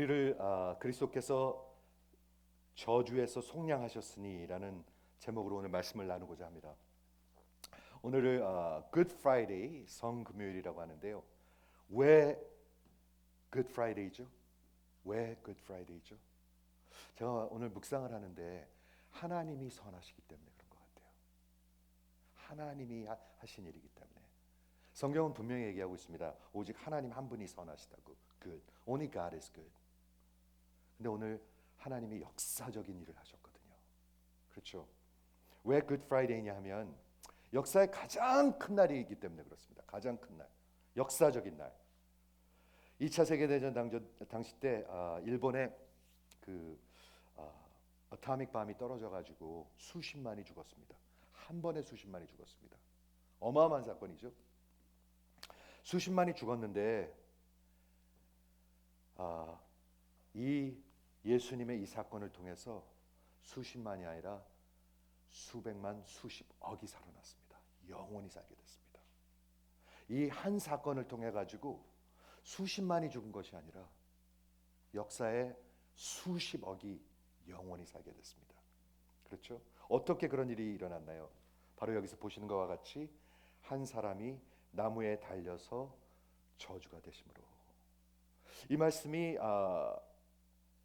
우리를 아, 그리스도께서 저주에서 속량하셨으니라는 제목으로 오늘 말씀을 나누고자 합니다. 오늘을 아, Good Friday 성금요일이라고 하는데요. 왜 Good Friday죠? 왜 Good Friday죠? 제가 오늘 묵상을 하는데 하나님이 선하시기 때문에 그런 것 같아요. 하나님이 하- 하신 일이기 때문에 성경은 분명히 얘기하고 있습니다. 오직 하나님 한 분이 선하시다고. Good. Only God is good. 근데 오늘 하나님이 역사적인 일을 하셨거든요. 그렇죠? 왜 Friday냐 하면 역사의 가장 큰 날이기 때문에 그렇습니다. 가장 큰 날. 역사적인 날. 2차 세계 대전 당시 때 아, 일본의 그 아, 어타믹 밤이 떨어져 가지고 수십만이 죽었습니다. 한 번에 수십만이 죽었습니다. 어마어마한 사건이죠. 수십만이 죽었는데 아, 이 예수님의 이 사건을 통해서 수십만이 아니라 수백만 수십억이 살아났습니다. 영원히 살게 됐습니다. 이 한 사건을 통해 가지고 수십만이 죽은 것이 아니라 역사에 수십억이 영원히 살게 됐습니다. 그렇죠? 어떻게 그런 일이 일어났나요? 바로 여기서 보시는 것과 같이 한 사람이 나무에 달려서 저주가 되심으로 이 말씀이 아,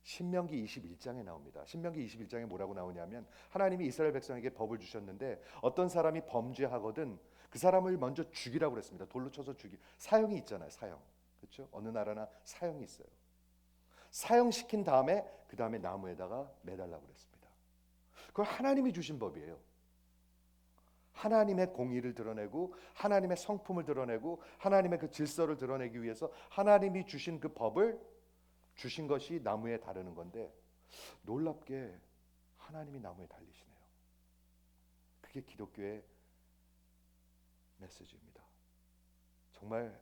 신명기 21장에 나옵니다. 신명기 21장에 뭐라고 나오냐면 하나님이 이스라엘 백성에게 법을 주셨는데 어떤 사람이 범죄하거든 그 사람을 먼저 죽이라고 그랬습니다. 돌로 쳐서 죽이. 사형이 있잖아요. 사형. 그렇죠? 어느 나라나 사형이 있어요. 사형시킨 다음에 그 다음에 나무에다가 매달라고 그랬습니다. 그걸 하나님이 주신 법이에요. 하나님의 공의를 드러내고 하나님의 성품을 드러내고 하나님의 그 질서를 드러내기 위해서 하나님이 주신 그 법을 주신 것이 나무에 다르는 건데 놀랍게 하나님이 나무에 달리시네요. 그게 기독교의 메시지입니다. 정말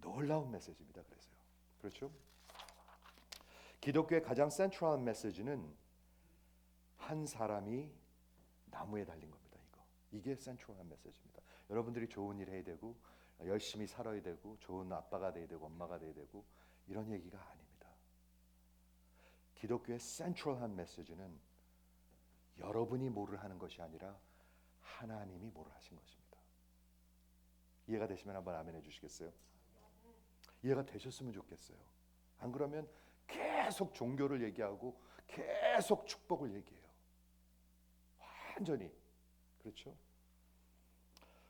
놀라운 메시지입니다. 그래서요. 그렇죠? 기독교의 가장 센트럴한 메시지는 한 사람이 나무에 달린 겁니다. 이거 이게 센트럴한 메시지입니다. 여러분들이 좋은 일 해야 되고 열심히 살아야 되고 좋은 아빠가 돼야 되고 엄마가 돼야 되고 이런 얘기가 아닙니다. 기독교의 센트럴한 메시지는 여러분이 뭐를 하는 것이 아니라 하나님이 뭐를 하신 것입니다. 이해가 되시면 한번 아멘 해주시겠어요? 이해가 되셨으면 좋겠어요. 안 그러면 계속 종교를 얘기하고 계속 축복을 얘기해요. 완전히 그렇죠?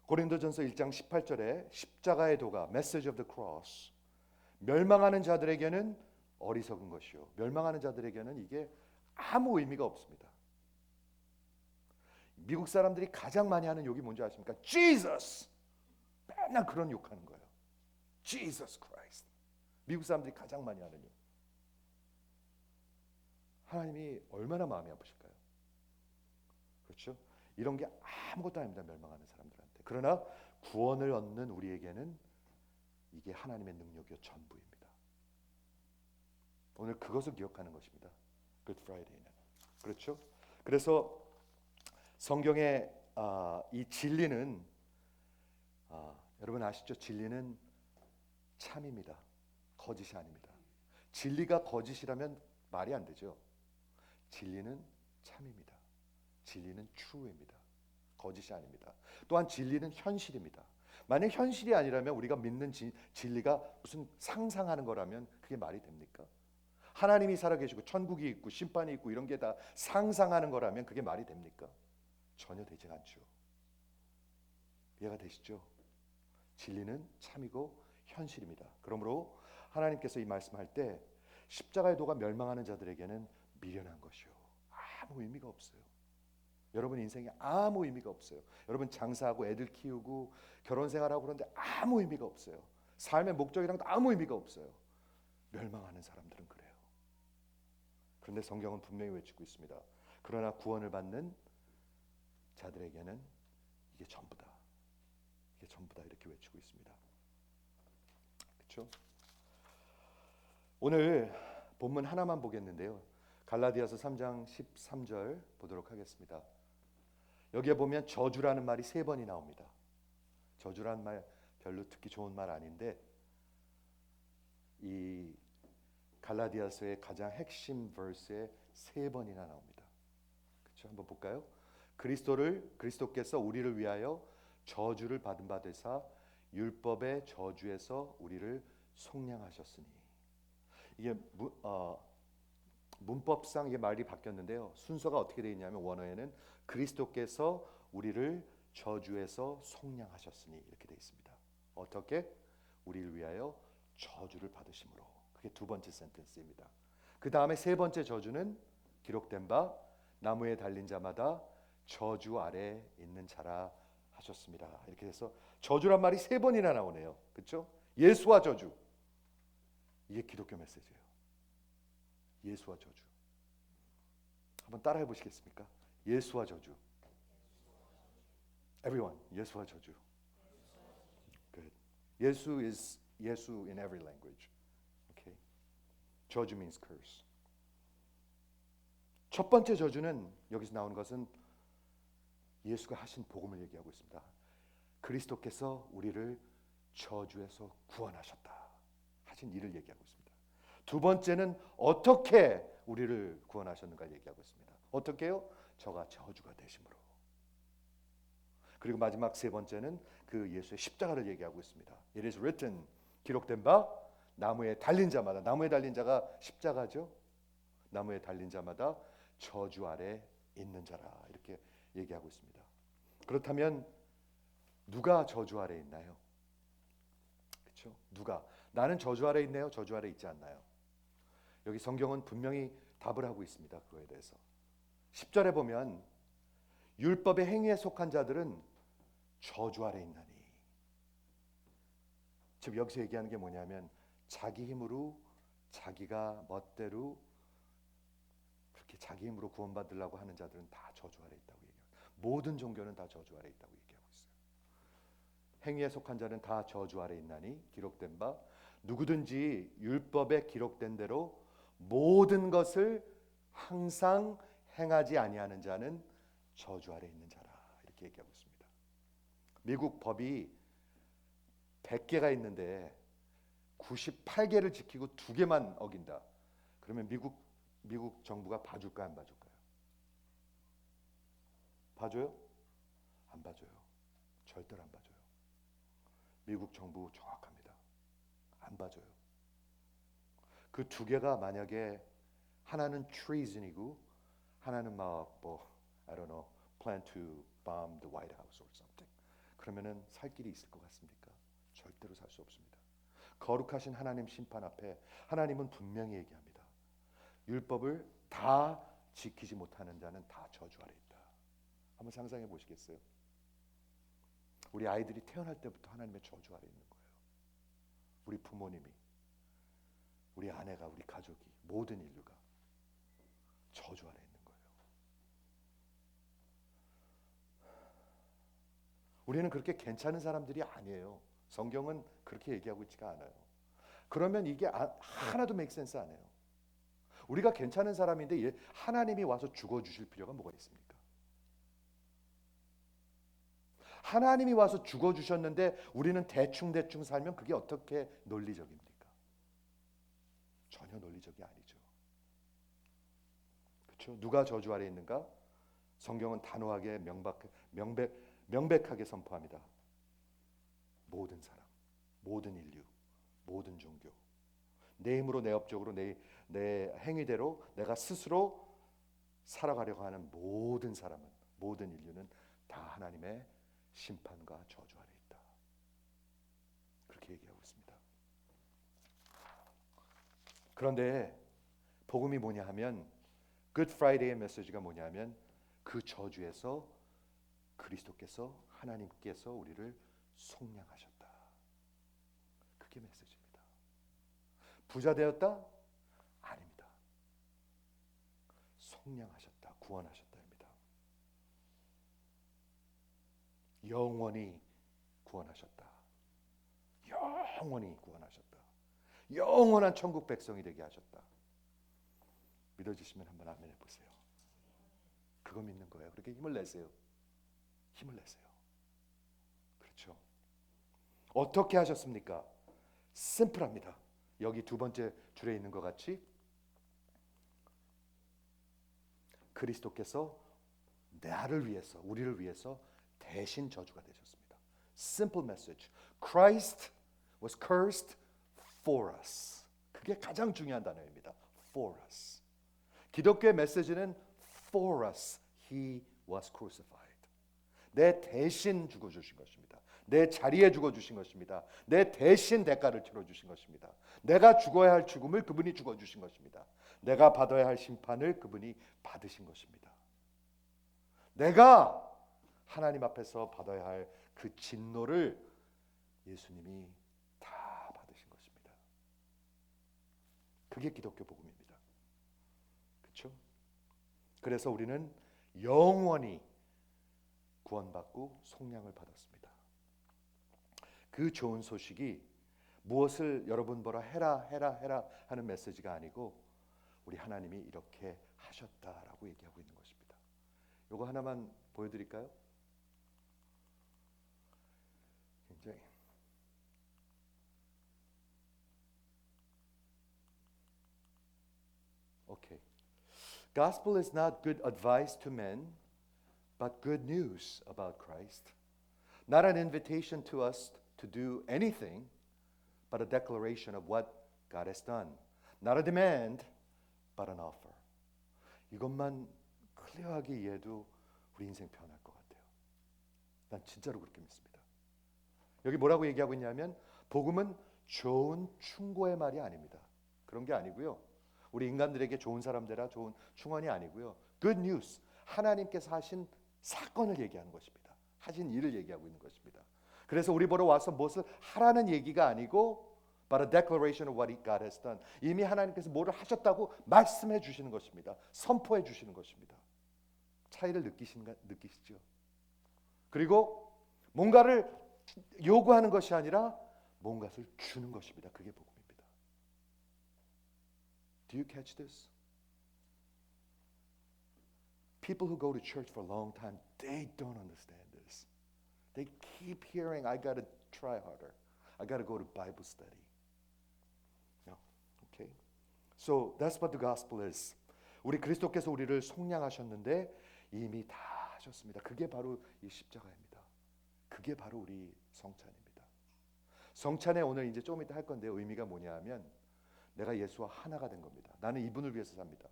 고린도전서 1장 18절에 십자가의 도가 message of the cross 멸망하는 자들에게는 어리석은 것이요 멸망하는 자들에게는 이게 아무 의미가 없습니다. 미국 사람들이 가장 많이 하는 욕이 뭔지 아십니까? Jesus. 맨날 그런 욕하는 거예요. Jesus Christ. 미국 사람들이 가장 많이 하는 욕. 하나님이 얼마나 마음이 아프실까요? 그렇죠? 이런 게 아무것도 아닙니다. 멸망하는 사람들한테. 그러나 구원을 얻는 우리에게는 이게 하나님의 능력이요 전부입니다. 오늘 그것을 기억하는 것입니다. Good Friday는. 그렇죠? 그래서 성경의 아, 이 진리는 아, 여러분 아시죠? 진리는 참입니다. 거짓이 아닙니다. 진리가 거짓이라면 말이 안 되죠. 진리는 참입니다. 진리는 true입니다. 거짓이 아닙니다. 또한 진리는 현실입니다. 만약 현실이 아니라면 우리가 믿는 지, 진리가 무슨 상상하는 거라면 그게 말이 됩니까? 하나님이 살아계시고 천국이 있고 심판이 있고 이런 게 다 상상하는 거라면 그게 말이 됩니까? 전혀 되지 않죠. 이해가 되시죠? 진리는 참이고 현실입니다. 그러므로 하나님께서 이 말씀할 때 십자가의 도가 멸망하는 자들에게는 미련한 것이요. 아무 의미가 없어요. 여러분 인생에 아무 의미가 없어요. 여러분 장사하고 애들 키우고 결혼 생활하고 그런데 아무 의미가 없어요. 삶의 목적이랑 아무 의미가 없어요. 멸망하는 사람들은 그런데 성경은 분명히 외치고 있습니다. 그러나 구원을 받는 자들에게는 이게 전부다. 이게 전부다 이렇게 외치고 있습니다. 그렇죠? 오늘 본문 하나만 보겠는데요. 갈라디아서 3장 13절 보도록 하겠습니다. 여기에 보면 저주라는 말이 세 번이 나옵니다. 저주라는 말 별로 듣기 좋은 말 아닌데 이 갈라디아서의 가장 핵심 verse에 세 번이나 나옵니다. 그렇죠? 한번 볼까요? 그리스도를 그리스도께서 우리를 위하여 저주를 받은 바 되사 율법의 저주에서 우리를 속량하셨으니 이게 무, 어, 문법상 이게 말이 바뀌었는데요. 순서가 어떻게 되어 있냐면 원어에는 그리스도께서 우리를 저주에서 속량하셨으니 이렇게 되어 있습니다. 어떻게? 우리를 위하여 저주를 받으심으로. 그게 두 번째 센텐스입니다. 그 다음에 세 번째 저주는 기록된 바 나무에 달린 자마다 저주 아래 있는 자라 하셨습니다. 이렇게 해서 저주란 말이 세 번이나 나오네요. 그렇죠? 예수와 저주. 이게 기독교 메시지예요. 예수와 저주. 한번 따라해 보시겠습니까? 예수와 저주. Everyone, 예수와 저주. Good. 예수 is 예수 in every language. 저주 means curse. 첫 번째 저주는 여기서 나오는 것은 예수가 하신 복음을 얘기하고 있습니다. 그리스도께서 우리를 저주에서 구원하셨다. 하신 일을 얘기하고 있습니다. 두 번째는 어떻게 우리를 구원하셨는가 얘기하고 있습니다. 어떻게요? 저가 저주가 되심으로. 그리고 마지막 세 번째는 그 예수의 십자가를 얘기하고 있습니다. It is written 기록된 바 나무에 달린 자마다 나무에 달린 자가 십자가죠. 나무에 달린 자마다 저주 아래 있는 자라 이렇게 얘기하고 있습니다. 그렇다면 누가 저주 아래 있나요? 그렇죠? 누가 나는 저주 아래 있네요. 저주 아래 있지 않나요? 여기 성경은 분명히 답을 하고 있습니다. 그거에 대해서 10절에 보면 율법의 행위에 속한 자들은 저주 아래 있나니. 지금 여기서 얘기하는 게 뭐냐면 자기 힘으로 자기가 멋대로 그렇게 자기 힘으로 구원받으려고 하는 자들은 다 저주 아래 있다고 얘기해요. 모든 종교는 다 저주 아래 있다고 얘기하고 있어요. 행위에 속한 자는 다 저주 아래 있나니 기록된 바 누구든지 율법에 기록된 대로 모든 것을 항상 행하지 아니하는 자는 저주 아래 있는 자라 이렇게 얘기하고 있습니다. 미국 법이 100개가 있는데 98개를 지키고 두 개만 어긴다. 그러면 미국 미국 정부가 봐줄까 안 봐줄까요? 봐줘요? 안 봐줘요. 절대로 안 봐줘요. 미국 정부 정확합니다. 안 봐줘요. 그 두 개가 만약에 하나는 treason이고 하나는 막뭐 I don't know plan to bomb the White House or something. 그러면은 살 길이 있을 것 같습니까? 절대로 살 수 없습니다. 거룩하신 하나님 심판 앞에 하나님은 분명히 얘기합니다. 율법을 다 지키지 못하는 자는 다 저주 아래 있다. 한번 상상해 보시겠어요? 우리 아이들이 태어날 때부터 하나님의 저주 아래 있는 거예요. 우리 부모님이, 우리 아내가, 우리 가족이, 모든 인류가 저주 아래 있는 거예요. 우리는 그렇게 괜찮은 사람들이 아니에요. 성경은 그렇게 얘기하고 있지가 않아요. 그러면 이게 아- 하나도 sense 안 해요. 우리가 괜찮은 사람인데 얘- 하나님이 와서 죽어 주실 필요가 뭐가 있습니까? 하나님이 와서 죽어 주셨는데 우리는 대충 대충 살면 그게 어떻게 논리적입니까? 전혀 논리적이 아니죠. 그렇죠? 누가 저주 아래 있는가? 성경은 단호하게 명박 명백 명백하게 선포합니다. 모든 사람, 모든 인류, 모든 종교. 내 힘으로 내 업적으로 내, 내 행위대로 내가 스스로 살아가려고 하는 모든 사람은 모든 인류는 다 하나님의 심판과 저주 아래 있다. 그렇게 얘기하고 있습니다. 그런데 복음이 뭐냐 하면 Good Friday의 메시지가 뭐냐면 그 저주에서 그리스도께서 하나님께서 우리를 속량하셨다. 그게 메시지입니다. 부자 되었다? 아닙니다. 속량하셨다. 구원하셨다입니다. 영원히 구원하셨다. 영원히 구원하셨다. 영원한 천국 백성이 되게 하셨다. 믿어지시면 한번 아멘 해보세요. 그거 믿는 거예요. 그렇게 힘을 내세요. 힘을 내세요. 그렇죠. 어떻게 하셨습니까? 심플합니다. 여기 두 번째 줄에 있는 것 같이 그리스도께서 나를 위해서 우리를 위해서 대신 저주가 되셨습니다. Simple message. Christ was cursed for us. 그게 가장 중요한 단어입니다. For us. 기독교의 메시지는 for us he was crucified. 내 대신 죽어 주신 것입니다. 내 자리에 죽어 주신 것입니다. 내 대신 대가를 치러 주신 것입니다. 내가 죽어야 할 죽음을 그분이 죽어 주신 것입니다. 내가 받아야 할 심판을 그분이 받으신 것입니다. 내가 하나님 앞에서 받아야 할 그 진노를 예수님이 다 받으신 것입니다. 그게 기독교 복음입니다. 그렇죠? 그래서 우리는 영원히 구원받고 속량을 받았습니다. 그 좋은 소식이 무엇을 여러분 보라 해라 해라 해라 하는 메시지가 아니고 우리 하나님이 이렇게 하셨다라고 얘기하고 있는 것입니다. 요거 하나만 보여드릴까요? 굉장히 오케이. Gospel is not good advice to men, but good news about Christ. Not an invitation to us to do anything, but a declaration of what God has done. Not a demand, but an offer. 이것만 클리어하게 이해해도 우리 인생 변할 것 같아요. 난 진짜로 그렇게 믿습니다. 여기 뭐라고 얘기하고 있냐면 복음은 좋은 충고의 말이 아닙니다. 그런 게 아니고요. 우리 인간들에게 좋은 사람 되라 좋은 충언이 아니고요. Good news. 하나님께서 하신 사건을 얘기하는 것입니다. 하신 일을 얘기하고 있는 것입니다. 그래서 우리 보러 와서 무엇을 하라는 얘기가 아니고 a declaration of what God has done. 이미 하나님께서 뭐를 하셨다고 말씀해 주시는 것입니다. 선포해 주시는 것입니다. 차이를 느끼신가 느끼시죠? 그리고 뭔가를 요구하는 것이 아니라 뭔가를 주는 것입니다. 그게 복음입니다. Do you catch this? People who go to church for a long time, they don't understand. They keep hearing, I got to try harder. I got to go to Bible study. No. Okay. So that's what the gospel is. 우리 그리스도께서 우리를 속량하셨는데 이미 다 하셨습니다. 그게 바로 이 십자가입니다. 그게 바로 우리 성찬입니다. 성찬에 오늘 이제 조금 이따 할 건데 의미가 뭐냐 하면 내가 예수와 하나가 된 겁니다. 나는 이분을 위해서 삽니다.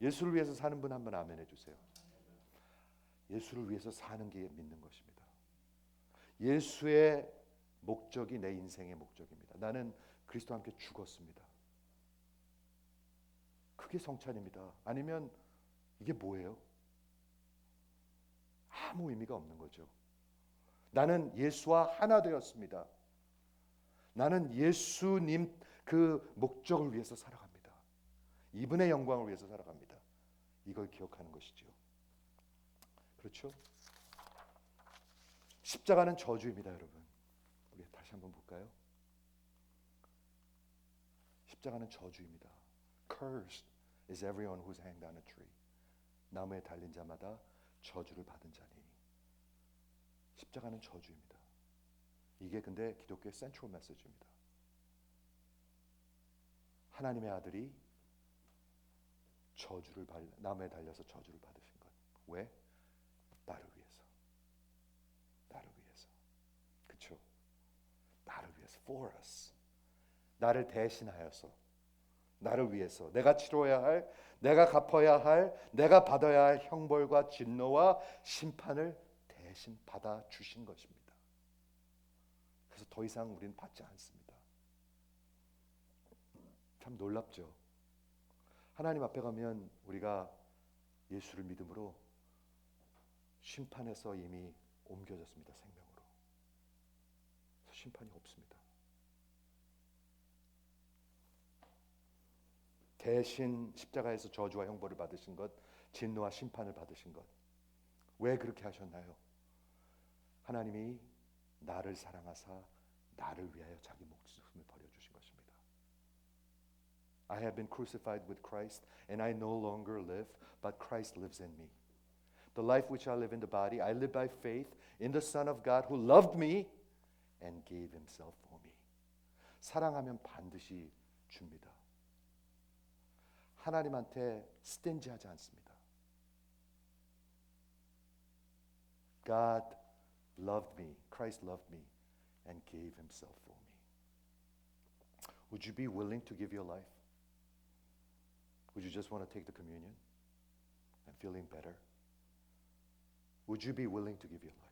예수를 위해서 사는 분 한번 아멘 해주세요. 예수를 위해서 사는 게 믿는 것입니다. 예수의 목적이 내 인생의 목적입니다. 나는 그리스도와 함께 죽었습니다. 그게 성찬입니다. 아니면 이게 뭐예요? 아무 의미가 없는 거죠. 나는 예수와 하나 되었습니다. 나는 예수님 그 목적을 위해서 살아갑니다. 이분의 영광을 위해서 살아갑니다. 이걸 기억하는 것이죠. 그렇죠? 십자가는 저주입니다, 여러분. 우리 다시 한번 볼까요? 십자가는 저주입니다. Cursed is everyone who's hanged on a tree. 나무에 달린 자마다 저주를 받은 자니. 십자가는 저주입니다. 이게 근데 기독교의 센트럴 메시지입니다. 하나님의 아들이 저주를 발, 나무에 달려서 저주를 받으신 것. 왜? 나를 위해서. 나를 위해서. 그렇죠? 나를 위해서. For us. 나를 대신하여서. 나를 위해서. 내가 치러야 할, 내가 갚아야 할, 내가 받아야 할 형벌과 진노와 심판을 대신 받아 주신 것입니다. 그래서 더 이상 우리는 받지 않습니다. 참 놀랍죠. 하나님 앞에 가면 우리가 예수를 믿음으로 심판에서 이미 옮겨졌습니다. 생명으로. 심판이 없습니다. 대신 십자가에서 저주와 형벌을 받으신 것, 진노와 심판을 받으신 것. 왜 그렇게 하셨나요? 하나님이 나를 사랑하사 나를 위하여 자기 목숨을 버려 주신 것입니다. I have been crucified with Christ and I no longer live, but Christ lives in me. The life which I live in the body, I live by faith in the Son of God who loved me and gave himself for me. 사랑하면 반드시 줍니다. 하나님한테 스탠지하지 않습니다. God loved me. Christ loved me and gave himself for me. Would you be willing to give your life? Would you just want to take the communion and feeling better? Would you be willing to give your life?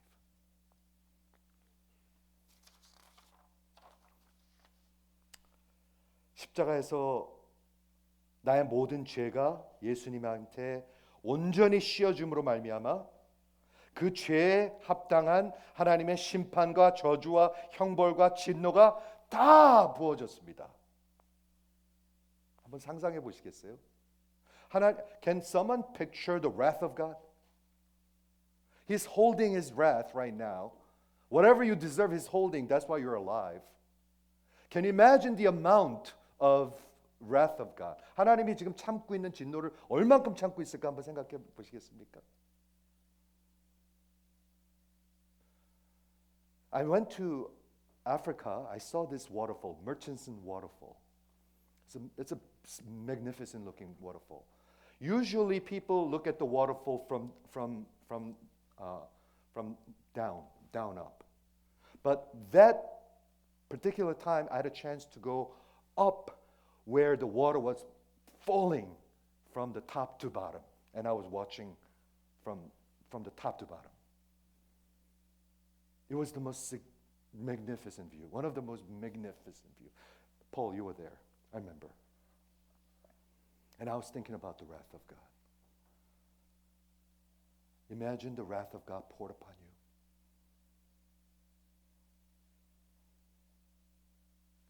십자가에서 나의 모든 죄가 예수님한테 온전히 씌어줌으로 말미암아 그 죄에 합당한 하나님의 심판과 저주와 형벌과 진노가 다 부어졌습니다. 한번 상상해 보시겠어요? 하나 can someone picture the wrath of God? He's holding his wrath right now. Whatever you deserve he's holding. That's why you're alive. Can you imagine the amount of wrath of God? 하나님이 지금 참고 있는 진노를 얼만큼 참고 있을까 한번 생각해 보시겠습니까? I went to Africa. I saw this waterfall, Murchison Waterfall. It's a, it's a magnificent looking waterfall. Usually, people look at the waterfall from from from uh, from down down up, but that particular time, I had a chance to go up where the water was falling from the top to bottom, and I was watching from from the top to bottom. It was the most magnificent view, one of the most magnificent view. Paul, you were there, I remember. And I was thinking about the wrath of God. Imagine the wrath of God poured upon you.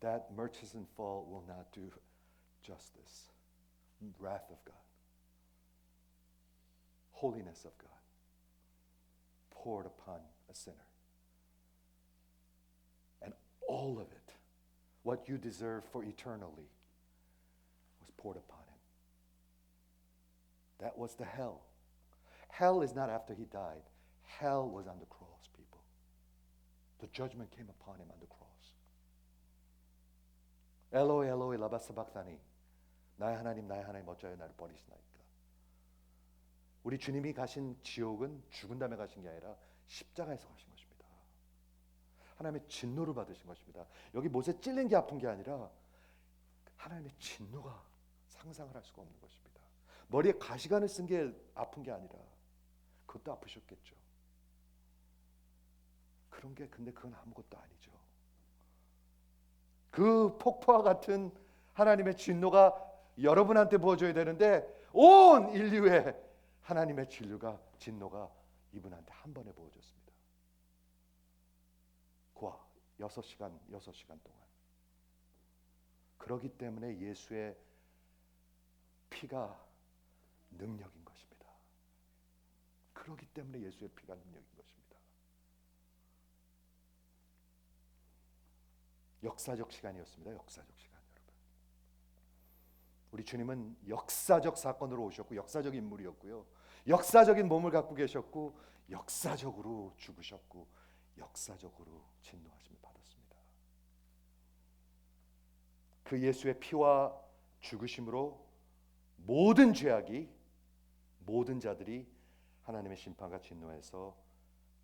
That Murchison Fall will not do justice. Wrath of God, holiness of God poured upon a sinner. And all of it, what you deserve for eternally, was poured upon him. That was the hell. Hell is not after he died. Hell was on the cross, people. The judgment came upon him on the cross. 엘로이 엘로이 라바 사박사니. 나의 하나님 나의 하나님 어쩌여 나를 버리시나이까? 우리 주님이 가신 지옥은 죽은 다음에 가신 게 아니라 십자가에서 가신 것입니다. 하나님의 진노를 받으신 것입니다. 여기 못에 찔린 게 아픈 게 아니라 하나님의 진노가 상상을 할 수가 없는 것입니다. 머리에 가시관을 쓴 게 아픈 게 아니라 그것도 아프셨겠죠. 그런 게 근데 그건 아무것도 아니죠 그 폭포와 같은 하나님의 진노가 여러분한테 부어줘야 되는데 온 인류에 하나님의 진료가 진노가 이분한테 한 번에 부어졌습니다. 과 여섯 시간 여섯 시간 동안. 그러기 때문에 예수의 피가 능력인 것입니다. 그러기 때문에 예수의 피가 능력인 것입니다. 역사적 시간이었습니다. 역사적 시간 여러분. 우리 주님은 역사적 사건으로 오셨고 역사적 인물이었고요. 역사적인 몸을 갖고 계셨고 역사적으로 죽으셨고 역사적으로 진노하심을 받았습니다. 그 예수의 피와 죽으심으로 모든 죄악이 모든 자들이 하나님의 심판과 진노에서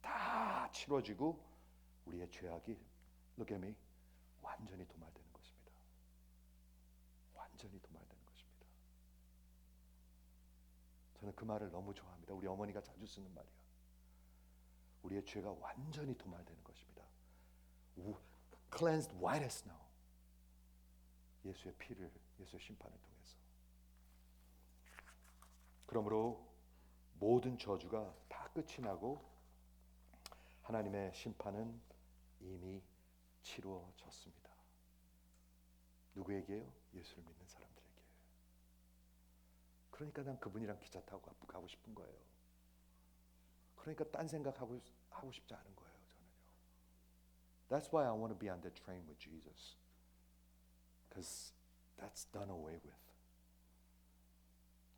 다 치러지고 우리의 죄악이 look at me 완전히 도말되는 것입니다. 완전히 도말되는 것입니다. 저는 그 말을 너무 좋아합니다. 우리 어머니가 자주 쓰는 말이야. 우리의 죄가 완전히 도말되는 것입니다. Cleansed white as snow. 예수의 피를 예수의 심판을 통해서. 그러므로 모든 저주가 다 끝이 나고 하나님의 심판은 이미 치루어졌습니다. 누구에게요? 예수를 믿는 사람들에게. 그러니까 난 그분이랑 기차 타고 가고 싶은 거예요. 그러니까 딴 생각하고 하고 싶지 않은 거예요, 저는요. That's why I want to be on that train with Jesus. Because that's done away with.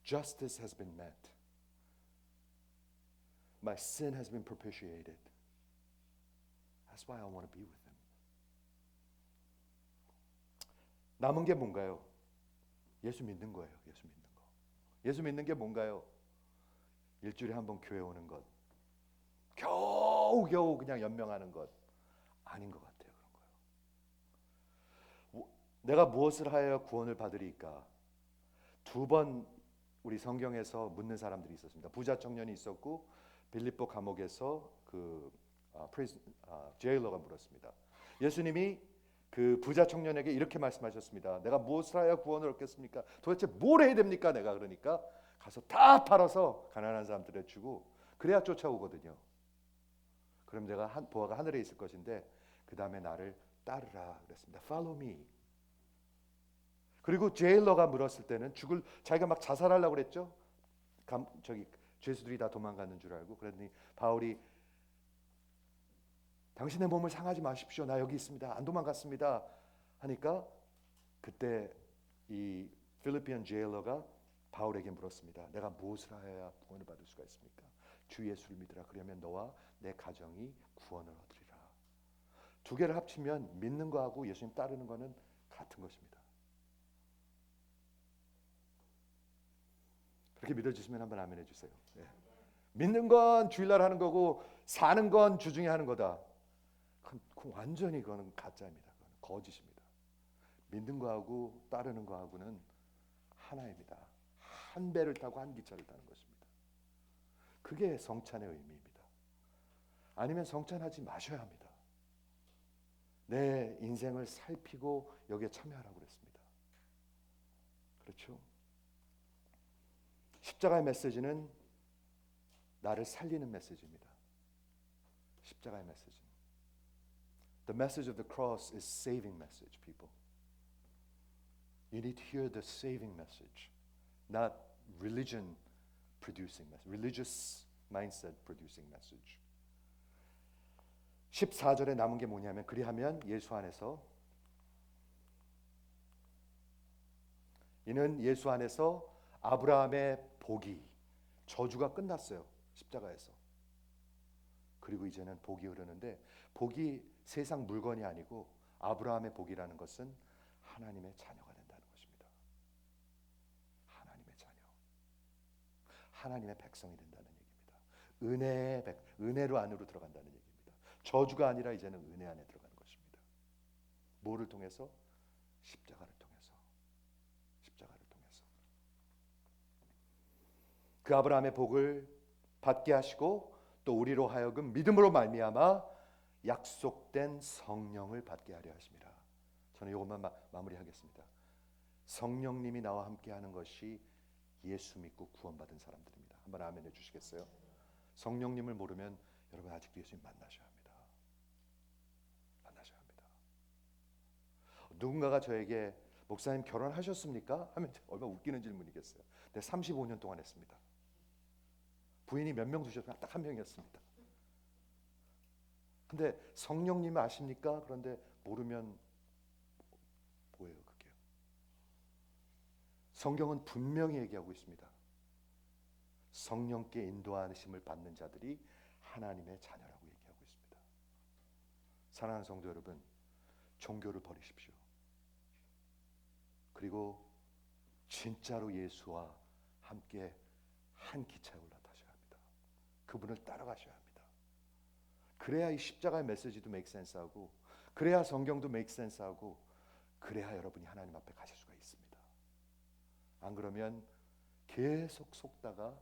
Justice has been met. My sin has been propitiated. That's why I want to be with him. 남은 게 뭔가요? 예수 믿는 거예요. 예수 믿는 거. 예수 믿는 게 뭔가요? 일주일에 한 번 교회 오는 것. 겨우 겨우 그냥 연명하는 것 아닌 것 같아요. 그런 거요. 내가 무엇을 하여 구원을 받으리까? 두 번 우리 성경에서 묻는 사람들이 있었습니다. 부자 청년이 있었고 빌립보 감옥에서 그 아, 프리즌, 아, 제일러가 물었습니다. 예수님이 그 부자 청년에게 이렇게 말씀하셨습니다. 내가 무엇을 하여 구원을 얻겠습니까? 도대체 뭘 해야 됩니까? 내가 그러니까 가서 다 팔아서 가난한 사람들에 주고 그래야 쫓아오거든요. 그럼 내가 한, 보아가 하늘에 있을 것인데 그 다음에 나를 따르라 그랬습니다. Follow me. 그리고 제일러가 물었을 때는 죽을 자기가 막 자살하려고 그랬죠. 감, 저기 죄수들이 다 도망가는 줄 알고 그랬더니 바울이 당신의 몸을 상하지 마십시오. 나 여기 있습니다. 안 도망갔습니다. 하니까 그때 이 필리피안 제일러가 바울에게 물었습니다. 내가 무엇을 하여야 구원을 받을 수가 있습니까? 주 예수를 믿으라. 그러면 너와 내 가정이 구원을 얻으리라. 두 개를 합치면 믿는 거하고 예수님 따르는 거는 같은 것입니다. 그렇게 믿어주시면 한번 아멘해 주세요. 네. 믿는 건 주일날 하는 거고 사는 건 주중에 하는 거다. 그건 완전히 그거는 가짜입니다. 그건 거짓입니다. 믿는 거하고 따르는 거하고는 하나입니다. 한 배를 타고 한 기차를 타는 것입니다. 그게 성찬의 의미입니다. 아니면 성찬하지 마셔야 합니다. 내 인생을 살피고 여기에 참여하라고 그랬습니다. 그렇죠? 십자가의 메시지는 나를 살리는 메시지입니다. 십자가의 메시지. The message of the cross is saving message, people. You need to hear the saving message, not religion producing message, religious mindset producing message. 14절에 남은 게 뭐냐면 그리하면 예수 안에서 이는 예수 안에서 아브라함의 복이 저주가 끝났어요. 십자가에서. 그리고 이제는 복이 흐르는데 복이 세상 물건이 아니고 아브라함의 복이라는 것은 하나님의 자녀가 된다는 것입니다. 하나님의 자녀. 하나님의 백성이 된다는 얘기입니다. 은혜의 백, 은혜로 안으로 들어간다는 얘기입니다. 저주가 아니라 이제는 은혜 안에 들어가는 것입니다. 뭐를 통해서? 십자가를 통해서. 십자가를 통해서. 그 아브라함의 복을 받게 하시고 또 우리로 하여금 믿음으로 말미암아 약속된 성령을 받게 하려 하십니다. 저는 이것만 마, 마무리하겠습니다. 성령님이 나와 함께 하는 것이 예수 믿고 구원받은 사람들입니다. 한번 아멘 해 주시겠어요? 성령님을 모르면 여러분 아직도 예수님 만나셔야 합니다. 만나셔야 합니다. 누군가가 저에게 목사님 결혼하셨습니까? 하면 얼마나 웃기는 질문이겠어요. 네, 35년 동안 했습니다. 부인이 몇 명 두셨어요? 딱한 명이었습니다. 근데 성령님 아십니까? 그런데 모르면 뭐예요, 그게? 성경은 분명히 얘기하고 있습니다. 성령께 인도하심을 받는 자들이 하나님의 자녀라고 얘기하고 있습니다. 사랑하는 성도 여러분, 종교를 버리십시오. 그리고 진짜로 예수와 함께 한 기차에 올라타셔야 합니다. 그분을 따라가셔야 합니다. 그래야 이 십자가의 메시지도 메이크 센스하고 그래야 성경도 메이크 센스하고 그래야 여러분이 하나님 앞에 가실 수가 있습니다. 안 그러면 계속 속다가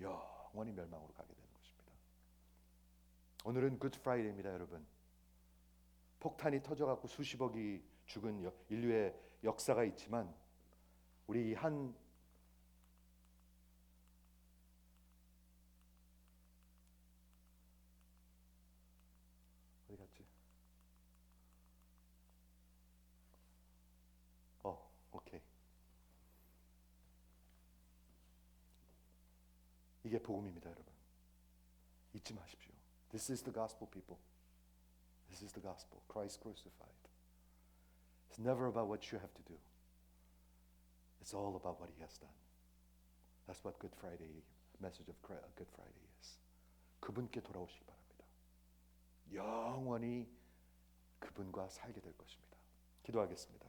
영원히 멸망으로 가게 되는 것입니다. 오늘은 굿 프라이데이입니다, 여러분. 폭탄이 터져 갖고 수십억이 죽은 인류의 역사가 있지만 우리 한 이게 복음입니다, 여러분. 잊지 마십시오. This is the gospel, people. This is the gospel. Christ crucified. It's never about what you have to do. It's all about what he has done. That's what Good Friday message of Good Friday is. 그분께 돌아오시기 바랍니다. 영원히 그분과 살게 될 것입니다. 기도하겠습니다.